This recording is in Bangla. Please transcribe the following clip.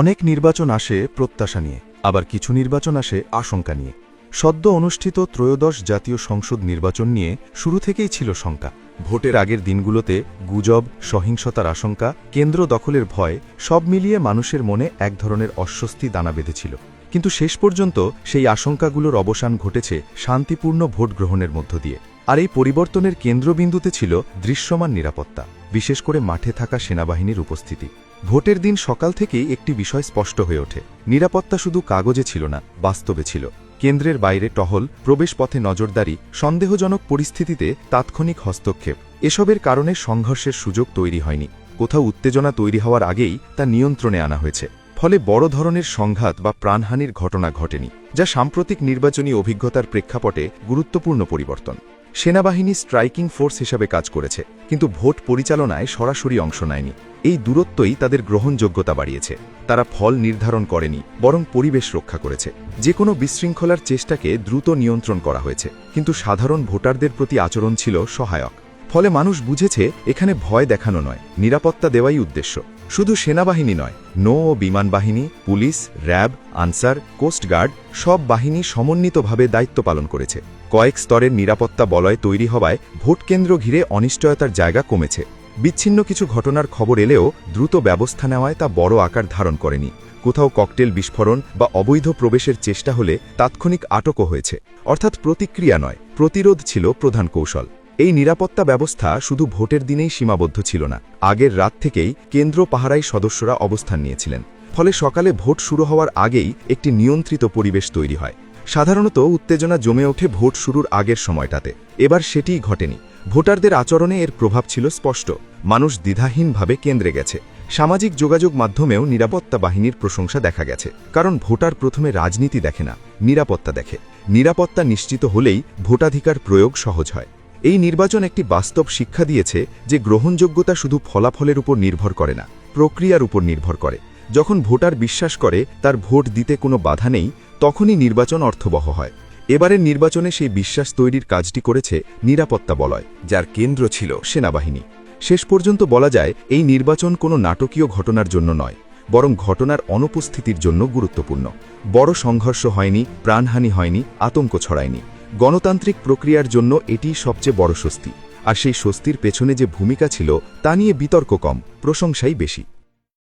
অনেক নির্বাচন আসে প্রত্যাশা নিয়ে, আবার কিছু নির্বাচন আসে আশঙ্কা নিয়ে। সদ্য অনুষ্ঠিত ত্রয়োদশ জাতীয় সংসদ নির্বাচন নিয়ে শুরু থেকেই ছিল শঙ্কা। ভোটের আগের দিনগুলোতে গুজব, সহিংসতার আশঙ্কা, কেন্দ্র দখলের ভয়, সব মিলিয়ে মানুষের মনে এক ধরনের অস্বস্তি দানা বেঁধেছিল। কিন্তু শেষ পর্যন্ত সেই আশঙ্কাগুলোর অবসান ঘটেছে শান্তিপূর্ণ ভোট গ্রহণের মধ্য দিয়ে। আর এই পরিবর্তনের কেন্দ্রবিন্দুতে ছিল দৃশ্যমান নিরাপত্তা, বিশেষ করে মাঠে থাকা সেনাবাহিনীর উপস্থিতি। ভোটের দিন সকাল থেকেই একটি বিষয় স্পষ্ট হয়ে ওঠে। নিরাপত্তা শুধু কাগজে ছিল না, বাস্তবে ছিল। কেন্দ্রের বাইরে টহল প্রবেশপথে নজরদারি, সন্দেহজনক পরিস্থিতিতে তাৎক্ষণিক হস্তক্ষেপ, এসবের কারণে সংঘর্ষের সুযোগ তৈরি হয়নি। কোথাও উত্তেজনা তৈরি হওয়ার আগেই তা নিয়ন্ত্রণে আনা হয়েছে। ফলে বড় ধরনের সংঘাত বা প্রাণহানির ঘটনা ঘটেনি, যা সাম্প্রতিক নির্বাচনী অভিজ্ঞতার প্রেক্ষাপটে গুরুত্বপূর্ণ পরিবর্তন। সেনাবাহিনী স্ট্রাইকিং ফোর্স হিসাবে কাজ করেছে, কিন্তু ভোট পরিচালনায় সরাসরি অংশ নেয়নি। এই দূরত্বই তাদের গ্রহণযোগ্যতা বাড়িয়েছে। তারা ফল নির্ধারণ করেনি, বরং পরিবেশ রক্ষা করেছে। যে কোনো বিশৃঙ্খলার চেষ্টাকে দ্রুত নিয়ন্ত্রণ করা হয়েছে, কিন্তু সাধারণ ভোটারদের প্রতি আচরণ ছিল সহায়ক। ফলে মানুষ বুঝেছে, এখানে ভয় দেখানো নয়, নিরাপত্তা দেওয়াই উদ্দেশ্য। শুধু সেনাবাহিনী নয়, নৌ ও বিমান বাহিনী, পুলিশ, র্যাব, আনসার কোস্টগার্ড সব বাহিনী সমন্বিতভাবে দায়িত্ব পালন করেছে। কয়েক স্তরের নিরাপত্তা বলয় তৈরি হওয়ায় ভোটকেন্দ্র ঘিরে অনিশ্চয়তার জায়গা কমেছে। বিচ্ছিন্ন কিছু ঘটনার খবর এলেও দ্রুত ব্যবস্থা নেওয়ায় তা বড় আকার ধারণ করেনি। কোথাও ককটেল বিস্ফোরণ বা অবৈধ প্রবেশের চেষ্টা হলে তাৎক্ষণিক আটকও হয়েছে। অর্থাৎ প্রতিক্রিয়া নয়, প্রতিরোধ ছিল প্রধান কৌশল। এই নিরাপত্তা ব্যবস্থা শুধু ভোটের দিনেই সীমাবদ্ধ ছিল না, আগের রাত থেকেই কেন্দ্র পাহারাই সদস্যরা অবস্থান নিয়েছিলেন। ফলে সকালে ভোট শুরু হওয়ার আগেই একটি নিয়ন্ত্রিত পরিবেশ তৈরি হয়। সাধারণত উত্তেজনা জমে ওঠে ভোট শুরুর আগের সময়টাতে। এবার সেটিই ঘটেনি। ভোটারদের আচরণে এর প্রভাব ছিল স্পষ্ট। মানুষ দ্বিধাহীনভাবে কেন্দ্রে গেছে। সামাজিক যোগাযোগ মাধ্যমেও নিরাপত্তা বাহিনীর প্রশংসা দেখা গেছে। কারণ ভোটার প্রথমে রাজনীতি দেখে না, নিরাপত্তা দেখে। নিরাপত্তা নিশ্চিত হলেই ভোটাধিকার প্রয়োগ সহজ হয়। এই নির্বাচন একটি বাস্তব শিক্ষা দিয়েছে যে গ্রহণযোগ্যতা শুধু ফলাফলের উপর নির্ভর করে না, প্রক্রিয়ার উপর নির্ভর করে। যখন ভোটার বিশ্বাস করে, তার ভোট দিতে কোনো বাধা নেই তখনই নির্বাচন অর্থবহ হয়। এবারের নির্বাচনে সেই বিশ্বাস তৈরির কাজটি করেছে নিরাপত্তা বলয়, যার কেন্দ্র ছিল সেনাবাহিনী। শেষ পর্যন্ত বলা যায়, এই নির্বাচন কোনো নাটকীয় ঘটনার জন্য নয়, বরং ঘটনার অনুপস্থিতির জন্য গুরুত্বপূর্ণ। বড় সংঘর্ষ হয়নি, প্রাণহানি হয়নি, আতঙ্ক ছড়ায়নি। গণতান্ত্রিক প্রক্রিয়ার জন্য এটি সবচেয়ে বড় স্বস্তি। আর সেই স্বস্তির পেছনে যে ভূমিকা ছিল, তা নিয়ে বিতর্ক কম, প্রশংসাই বেশি।